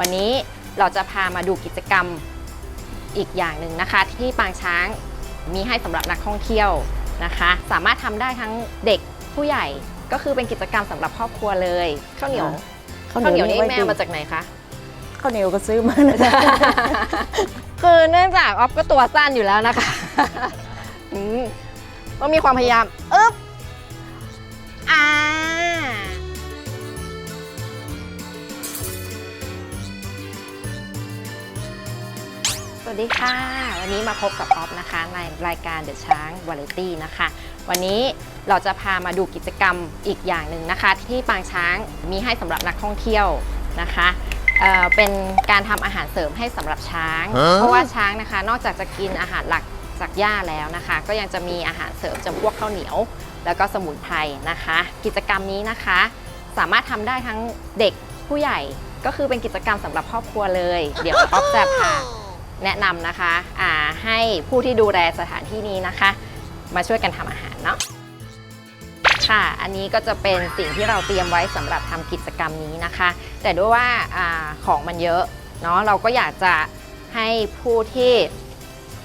วันนี้เราจะพามาดูกิจกรรมอีกอย่างหนึ่งนะคะ ที่ปางช้างมีให้สำหรับนักท่องเที่ยวนะคะ สามารถทำได้ทั้งเด็กผู้ใหญ่ก็คือเป็นกิจกรรมสำหรับครอบครัวเลยข้าวเหนียวข้าวข้าวเหนียวนี่ไว้แม่กินมาจากไหนคะข้าวเหนียวก็ซื้อมานะคือเนื่องจากออฟก็ตัวสั้นอยู่แล้วนะคะอืมต้องมีความพยายามอึ๊บ วัสดีค่ะ วันนี้มาพบกับออฟนะคะในรายการเดอะช้างวาไรตี้นะคะ วันนี้เราจะพามาดูกิจกรรมอีกอย่างหนึ่งนะคะ ที่ปางช้างมีให้สำหรับนักท่องเที่ยวนะคะเอ่อเป็นการทำอาหารเสริมให้สำหรับช้างฮะเพราะว่าช้างนะคะ นอกจากจะกินอาหารหลักจากหญ้าแล้วนะคะ ก็ยังจะมีอาหารเสริมจำพวกข้าวเหนียว แล้วก็สมุนไพรนะคะ กิจกรรมนี้นะคะ สามารถทำได้ทั้งเด็กผู้ใหญ่ก็คือเป็นกิจกรรมสำหรับครอบครัวเลย เดี๋ยวออฟจะพา แนะนำนะคะอ่าให้ผู้ที่ดูแลสถานที่นี้นะคะ มาช่วยกันทำอาหารเนาะค่ะ อันนี้ก็จะเป็นสิ่งที่เราเตรียมไว้สำหรับทำกิจกรรมนี้นะคะ แต่ด้วยว่าอาของมันเยอะเนาะเราก็อยากจะให้ผู้ที่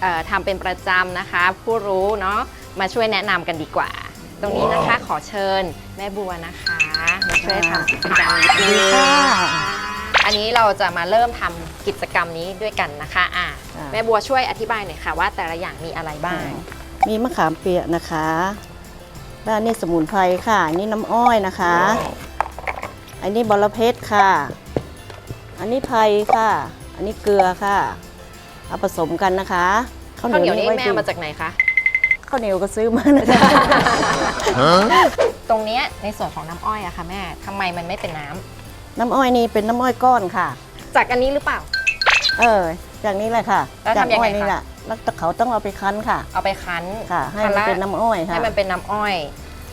เอ่อทำเป็นประจำนะคะ ผู้รู้เนาะมาช่วยแนะนำกันดีกว่า ตรงนี้นะคะขอเชิญแม่บัวนะคะ มาช่วยทำกิจกรรมนี้สวัสดีค่ะ อันนี้เราจะมาเริ่มทำกิจกรรมนี้ด้วยกันนะคะอะอ่าแม่บัวช่วยอธิบายหน่อยค่ะว่าแต่ละอย่างมีอะไรบ้าง มีมะขามเปียกนะคะด้านนี้สมุนไพรค่ะอันนี้น้ำอ้อยนะคะ อันนี้บอระเพ็ดค่ะ อันนี้ไพรค่ะ อันนี้เกลือค่ะ เอาผสมกันนะคะข้าวเหนียวนี่ไว้แม่กิมาจากไหนคะข้าวเหนียวก็ซื้อมานะคะตรงเนี้ยในส่วนของน้ำอ้อยอะค่ะแม่ทำไมมันไม่เป็นน้ำ น้ำอ้อยนี่เป็นน้ำอ้อยก้อนค่ะ จากอันนี้หรือเปล่า เออจากนี้แหละค่ะ แล้วจากทำยังไงอ้อยนี่คะ แหละแล้วเขาต้องเอาไปคั้นค่ะ เอาไปคั้นค่ะ ให้คั้มันแล้วเป็นน้ำอ้อยค่ะให้มันเป็นน้ำอ้อย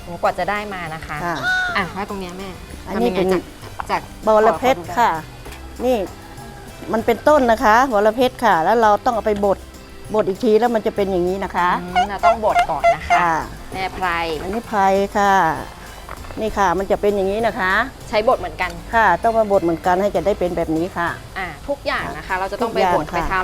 โหกว่าจะได้มานะคะค่ะ อะแล้วตรงเนี้ยแม่อันนี้ทำยังไงเป็น จากจากบอระเพ็ดค่ะ นี่มันเป็นต้นนะคะบอระเพ็ดค่ะ แล้วเราต้องเอาไปบดบดอีกทีแล้วมันจะเป็นอย่างนี้นะคะ อืมเราต้องบดก่อนนะคะ ค่ะ แม่ไพรอันนี้ไพรค่ะ นี่ค่ะ มันจะเป็นอย่างนี้นะคะ ใช้บดเหมือนกันค่ะ ต้องมาบดเหมือนกันให้จะได้เป็นแบบนี้ค่ะ อะทุกอย่างนะคะ เราจะต้องทุไปกอย่างบดไปค่ะท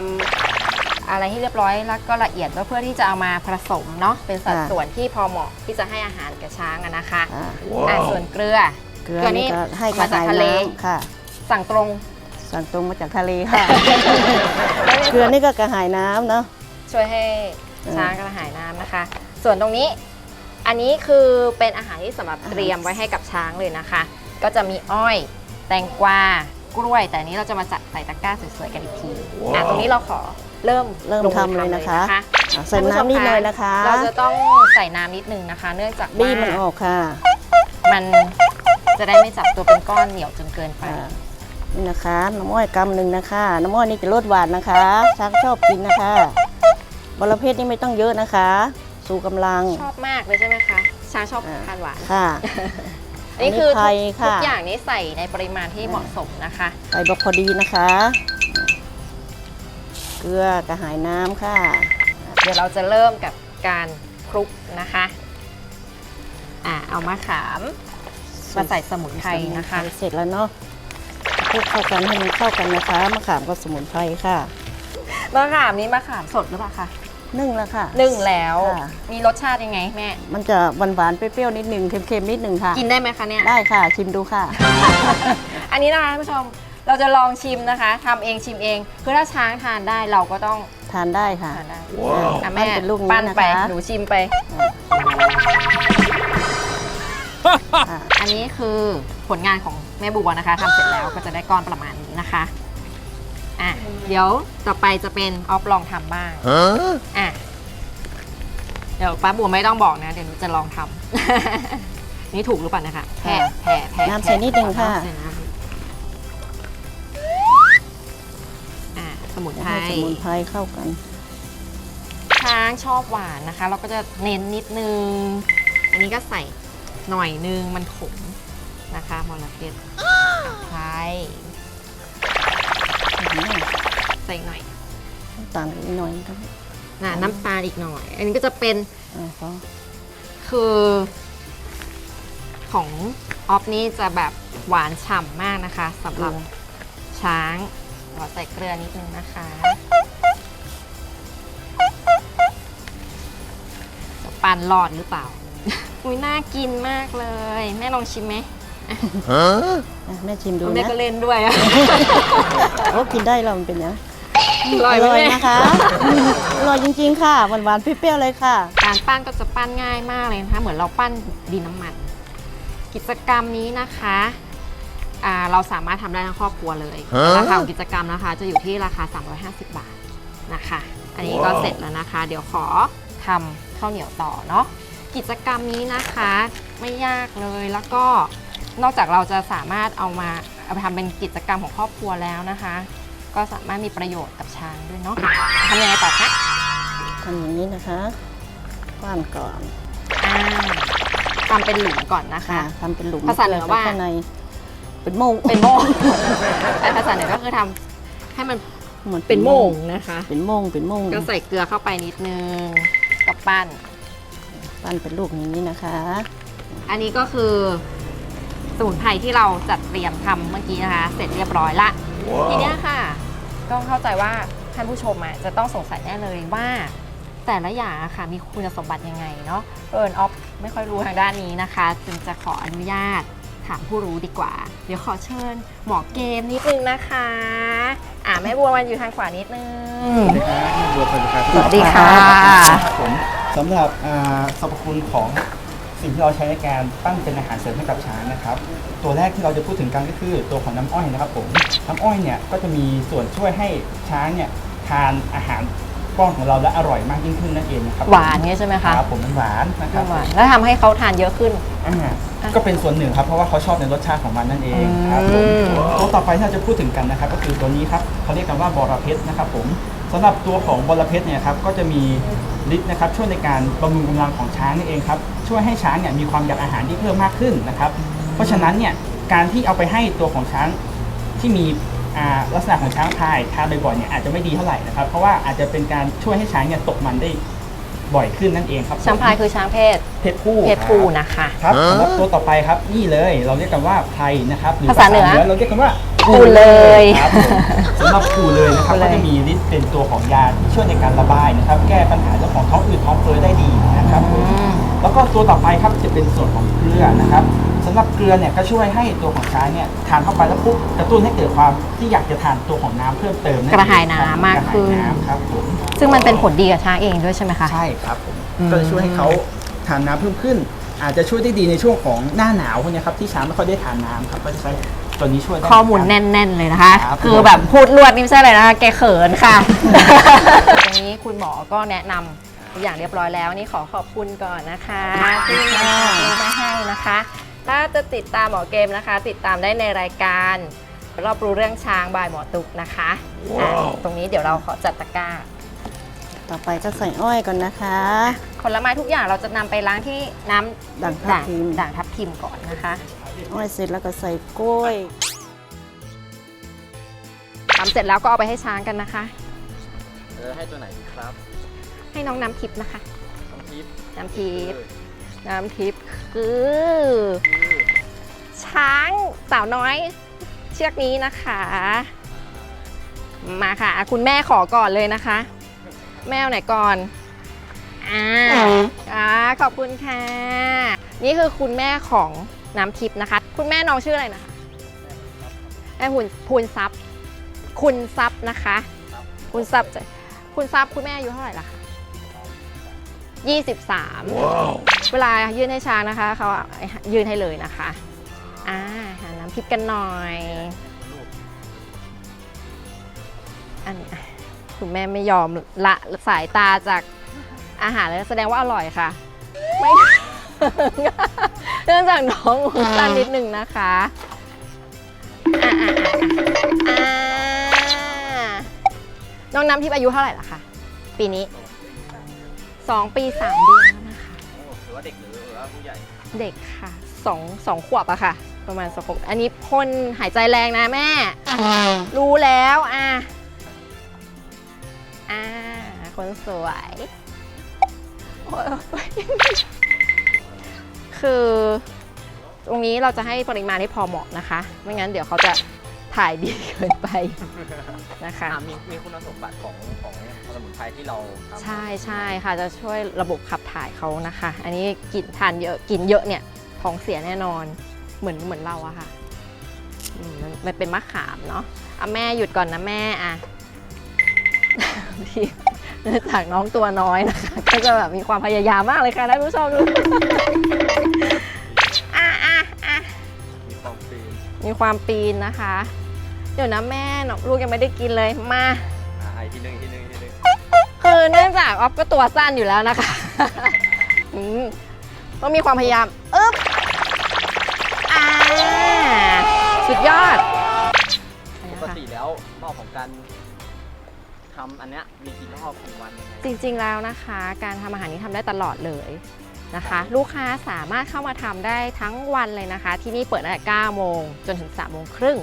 ำอะไรให้เรียบร้อยแล้วก็ละเอียดเพื่อที่จะเอามาผสมเนาะเป็นสัดค่ะส่วนที่พอเหมาะที่จะให้อาหารกับช้างอะนะคะอ่าอะส่วนเกลือเกลือเกลือนี่นี่ก็ให้กมาระจากหายทะเลน้ำค่ะ สั่งตรงสั่งตรงมาจากทะเลค่ะเกลือนี่ก็กระหายน้ำเนาะช่วยให้เออช้างกระหายน้ำนะคะ ส่วนตรงนี้ อันนี้คือเป็นอาหารที่สำหรับเตรียมไว้ให้กับช้างเลยนะคะ ก็จะมีอ้อย แตงกวากล้วย แต่อันนี้เราจะมาจัดใส่ตะกร้าสวยๆกันอีกทีอะตรงนี้เราขอเริ่มเริ่มลงอทำเลยนะคะ อะใส่ท่าผู้ชมน้ำนิดหน่อยนะคะ เราจะต้องใส่น้ำนิดนึงนะคะ เนื่องจากบี้ว่ามันออกค่ะมันจะได้ไม่จับตัวเป็นก้อนเหนียวจนเกินไป อ่านี่นะคะน้ำอ้อยกำหนึ่งนะคะ น้ำอ้อยนี่จะลดหวานนะคะช้างชอบกินนะคะบรเพศนี่ไม่ต้องเยอะนะคะ สู่กำลัง ชอบมากเลยใช่ไหมคะช้างชอบอ่าทานหวานค่ะ อันนี้คืออันนี้ไทยทุกค่ะทุกอย่างนี้ใส่ในปริมาณที่เหมาะสมนะคะ ใส่บรอกโคดีนะคะ เกลือกระหายน้ำค่ะ เดี๋ยวเราจะเริ่มกับการคลุกนะคะอ่าเอามะขามมาใส่สมุนไพรนะคะ เสร็จแล้วเนาะคลุกเข้ากันให้มันเข้ากันนะคะมะขามกับสมุนไพรค่ะมะขามนี้มะขามสดหรือเปล่าคะ นึ่งแล้วค่ะ นึ่งแล้วค่ะ มีรสชาติยังไงแม่ มันจะหวานๆเปรี้ยวๆนิดนึงเค็มๆนิดนึงค่ะ กินได้ไหมคะเนี่ย ได้ค่ะชิมดูค่ะ อันนี้นะคะท่านผู้ชมเราจะลองชิมนะคะทำเองชิมเองคือถ้าช้างทานได้เราก็ต้องทานได้ค่ะ ทานได้ว้าวอะแม่ปั้นเป็นลูกนี้ปั้นไปนะคะ หนูชิมไป อะอันนี้คือผลงานของแม่บัวนะคะทำเสร็จแล้วก็จะได้ก้อนประมาณนี้นะคะ อะเดี๋ยวต่อไปจะเป็นออฟลองทำบ้าง Huh? อะเดี๋ยวป้าบัวไม่ต้องบอกนะ เดี๋ยวหนูจะลองทำ นี่ถูกหรือเปล่านะคะแผ่แผ่แผ่น้ำใส่นิดนึงค่ะน้ำใส่น้ำอะสมุนไพรให้สมุนไพรเข้ากันช้างชอบหวานนะคะ เราก็จะเน้นนิดนึง อันนี้ก็ใส่หน่อยนึงมันขมนะคะมอลเพ็ดไทย ใส่หน่อยน้ำตาลอีกหน่อยครับนะน้ำตาลอีกหน่อย อันนี้ก็จะเป็นอ่าพอคือ ของออฟนี่จะแบบหวานฉ่ำมากนะคะสำหรับช้างขอใส่เกลือนิดนึงนะคะจะปันรอดหรือเปล่า อุ้ยน่ากินมากเลย แม่ลองชิมไหมอะแม่ชิมดูแม่นะก็เล่นด้วยอะโอ้กินได้เรามันเป็นยัง อร่อยไหมร่อยแม่ นะคะอืมอร่อยจริงๆค่ะ หวานๆเปรี้ยวๆเลยค่ะ การปั้นก็จะปั้นง่ายมากเลยนะคะเหมือนเราปั้นดินน้ำมัน กิจกรรมนี้นะคะอ่าเราสามารถทำได้ทั้งครอบครัวเลยราคาของกิจกรรมนะคะ จะอยู่ที่ราคา 350 บาทนะคะ อันนี้ก็เสร็จแล้วนะคะ เดี๋ยวขอทำข้าวเหนียวต่อเนาะกิจกรรมนี้นะคะไม่ยากเลยแล้วก็นอกจากเราจะสามารถเอามาเอาไปทำเป็นกิจกรรมของครอบครัวแล้วนะคะ ก็สามารถมีประโยชน์กับช้างด้วยเนาะทำยังไงต่อคะทำอย่างนี้นะคะกว้านก่อนอ่าทำเป็นหลุมก่อนนะคะค่ะทำเป็นหลุมภาษาเหนือว่าข้างในเป็นโม่งเป็นโม่งแต่ภาษาเหนือก็คือทำให้มันหมือเป็นโม่งนะคะ เป็นโม่งเป็นโม่งก็ใส่เกลือเข้าไปนิดนึงกับปั้น ปั้นเป็นลูกอย่างนี้นะคะ อันนี้ก็คือสมุนไพรที่เราจัดเตรียมทำเมื่อกี้นะคะ เสร็จเรียบร้อยละ ทีเนี้ยค่ะ ก็เข้าใจว่าท่านผู้ชมอะจะต้องสงสัยแน่เลยว่า แต่ละอย่างอะค่ะมีคุณสมบัติยังไงเนาะเอิญออฟไม่ค่อยรู้ทางด้านนี้นะคะ จึงจะขออนุญาตถามผู้รู้ดีกว่า เดี๋ยวขอเชิญหมอเกมนิดนึงนะคะ อ่าแม่บัววันอยู่ทางขวานิดนึง สวัสดีครับบัวสวัสดีครับสวัสดีค่ะครับผมสำหรับอ่าสรรพคุณของ สิ่งที่เราใช้ในการปั้นเป็นอาหารเสริมให้กับช้างนะครับ ตัวแรกที่เราจะพูดถึงกันก็คือตัวของน้ำอ้อยนะครับผมน้ำอ้อยเนี่ยก็จะมีส่วนช่วยให้ช้างเนี่ยทานอาหารป้อนของเราและอร่อยมากยิ่งขึ้นนั่นเองนะครับหวานเนี่ยใช่ไหมคะครับผมมันหวานนะครับหวานแล้วทำให้เขาทานเยอะขึ้น อ่าก็เป็นส่วนหนึ่งครับเพราะว่าเขาชอบในรสชาติของมันนั่นเองครับผมอืม ตัวต่อไปที่เราจะพูดถึงกันนะครับ ก็คือตัวนี้ครับเขาเรียกกันว่าบอระเพ็ดนะครับผมสำหรับตัวของบอระเพ็ดเนี่ยครับก็จะมี ฤทธิ์นะครับช่วยในการบำรุงกำลังของช้างนี่เองครับช่วยให้ช้างเนี่ยมีความอยากอาหารที่เพิ่มมากขึ้นนะครับ เพราะฉะนั้นเนี่ยการที่เอาไปให้ตัวของช้างที่มีอ่าลักษณะของช้างพายทานบ่อยๆเนี่ยอาจจะไม่ดีเท่าไหร่นะครับเพราะว่าอาจจะเป็นการช่วยให้ช้างเนี่ยตกมันได้บ่อยขึ้นนั่นเองครับช้างพายคือช้างเพศ เพศผู้เพศครับผู้นะคะครับสำหรับตัวต่อไปครับนี่เลยเราเรียกกันว่าไพรนะครับหรือภาษาเหนือเราเรียกกันว่า กูเลยครับผมสำหรับกูเลยนะครับกูเลย ก็จะมีฤทธิ์เป็นตัวของยาที่ช่วยในการระบายนะครับแก้ปัญหาเรื่องของท้องอืดท้องเฟ้อได้ดีนะครับผมอืมแล้วก็ตัวต่อไปครับจะเป็นส่วนของเกลือนะครับสำหรับเกลือเนี่ยก็ช่วยให้ตัวของช้างเนี่ยทานเข้าไปแล้วปุ๊บกระตุ้นให้เกิดความที่อยากจะทานตัวของน้ำเพิ่มเติมนั่นเองกระหายน้ำมากขึ้น กระหายน้ำครับผมซึ่งมันเป็นผลดีกับช้างเองด้วยใช่ไหมคะ ใช่ครับผมอืม ก็จะช่วยให้เขาทานน้ำเพิ่มขึ้น อาจจะช่วยได้ดีในช่วงของหน้าหนาวพวกเนี้ยครับที่ช้างไม่ค่อยได้ทานน้ำครับก็จะใช้ ตัวนี้ช่วยได้ ข้อมูลครับแน่น ๆ เลยนะคะ ครับคือแบบพูดรวดนี่ไม่ใช่เลยนะคะ แกเขินค่ะ ตรงนี้คุณหมอก็แนะนำทุกอย่างเรียบร้อยแล้วนี่ขอขอบคุณก่อนนะคะที่มาดูมาให้นะคะ ถ้าจะติดตามหมอเกมนะคะ ติดตามได้ในรายการรอบรู้เรื่องช้างบายหมอตุกนะคะอะตรงนี้เดี๋ยวเราขอจัดตะกร้า ต่อไปก็ใส่อ้อยก่อนนะคะ ผลไม้ทุกอย่างเราจะนำไปล้างที่น้ำด่างทับทิม ด่างทับทิมก่อนนะคะอ้อยเสร็จแล้วก็ใส่กล้วยทำเสร็จแล้วก็เอาไปให้ช้างกันนะคะ เออให้ตัวไหนดีครับให้น้องน้ำทิพย์นะคะ น้องทิพย์น้ำทิพย์เออน้ำทิพย์คือช้างสาวน้อย เชือกนี้นะคะ มาค่ะอะคุณแม่ขอก่อนเลยนะคะ แม่เอาไหนก่อน อ่าอ่าขอบคุณค่ะ นี่คือคุณแม่ของน้ำทิพย์นะคะ คุณแม่น้องชื่ออะไรนะคะแม่พูนพูนซับคุณซับนะคะ คุณซับจะคุณซับคุณแม่อายุเท่าไหร่ละคะ23เวลายื่นให้ช้างนะคะเขายื่นให้เลยนะคะอ่าหาน้ำพริกกันหน่อยอันนี้อะ คุณแม่ไม่ยอมละสายตาจากอาหารเลยแสดงว่าอร่อยค่ะ ไม่เนื่องจากน้องหูสั้นนิดนึงนะคะอะอะอะอะอ่าน้องน้ำทิพย์อายุเท่าไหร่ล่ะคะปีนี้สองปีสามเดือนแล้วนะคะโอ้หรือว่าเด็กหรือหรือว่าผู้ใหญ่ เด็กค่ะสองสองขวบอะค่ะ ประมาณสองขวบอันนี้พ่นหายใจแรงนะแม่ รู้แล้วอะ อ่า คนสวยโอ๊ยโอ๊ยคือ ตรงนี้เราจะให้ปริมาณที่พอเหมาะนะคะ ไม่งั้นเดี๋ยวเขาจะถ่ายดีเกินไปนะคะ อะมีมีคุณสมบัติของของสมุนไพรที่เราทำ ใช่ใช่ค่ะจะช่วยระบบขับถ่ายเขานะคะ อันนี้กินทานเยอะกินเยอะเนี่ยท้องเสียแน่นอนเหมือนเหมือนเราอะค่ะอืมมันมันเป็นมะขามเนาะอะแม่หยุดก่อนนะแม่อะ ที่จากน้องตัวน้อยนะคะ ก็จะแบบมีความพยายามมากเลยค่ะท่านผู้ชมดูอะอะอะมีความฟรีมีความปีนนะคะ เดี๋ยวนะแม่น้องลูกยังไม่ได้กินเลยมาอะอีกทีหนึงอีกทีหนึงอีกทีหนึงคือเนื่องจากออฟก็ตัวสั้นอยู่แล้วนะคะอืมต้องมีความพยายามอึ๊บอ่าสุดยอด ปกติแล้วรอบของการ ทำอันเนี้ยมีกี่รอบกี่วันยังไงจริงๆแล้วนะคะ การทำอาหารนี้ทำได้ตลอดเลยนะคะ ลูกค้าสามารถเข้ามาทำได้ทั้งวันเลยนะคะ ที่นี่เปิดตั้งแต่9โมงจนถึง3โมงครึ่ง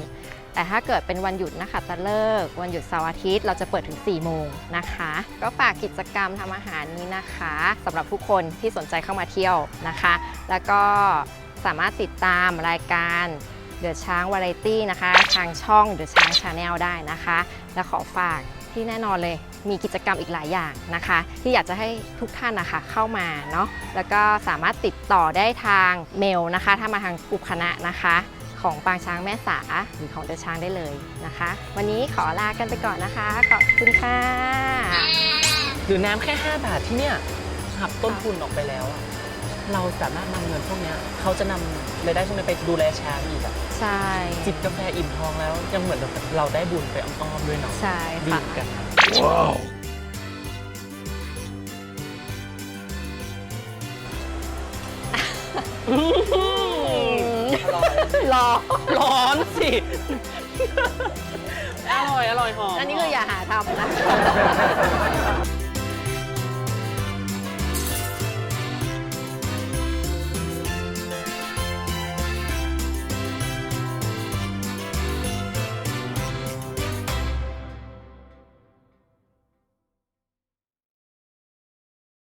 แต่ถ้าเกิดเป็นวันหยุดนะคะตะเลิก วันหยุดเสาร์อาทิตย์ เราจะเปิดถึง 4 โมงนะคะ ก็ฝากกิจกรรมทำอาหารนี้นะคะสำหรับทุกคนที่สนใจเข้ามาเที่ยวนะคะ แล้วก็สามารถติดตามรายการเดอะช้างวาไรตี้นะคะ ทางช่องเดอะช้างชาแนลได้นะคะ และขอฝาก ที่แน่นอนเลยมีกิจกรรมอีกหลายอย่างนะคะ ที่อยากจะให้ทุกท่านนะคะเข้ามาเนาะแล้วก็สามารถติดต่อได้ทางเมลนะคะ ถ้ามาทางกลุ่มคณะนะคะ ของปางช้างแม่สาหรือของเดอะช้างได้เลยนะคะ วันนี้ขอลากันไปก่อนนะคะ ขอบคุณค่ะ หรือน้ำแค่ 5 บาทที่เนี่ยหักต้นทุนออกไปแล้วอะ เราสามารถนำเงินพวกเนี้ยเขาจะนำรายได้พวกนี้ไปดูแลช้างอีกอะใช่ จิบกาแฟอิ่มท้องแล้ว ยังเหมือนแบบเราได้บุญไปอ้อมๆด้วยเนาะใช่ดีค่ะ เหมือนกันรอร้อนสิ อร่อย อร่อยหอม อันนี้คืออย่าหาทำนะ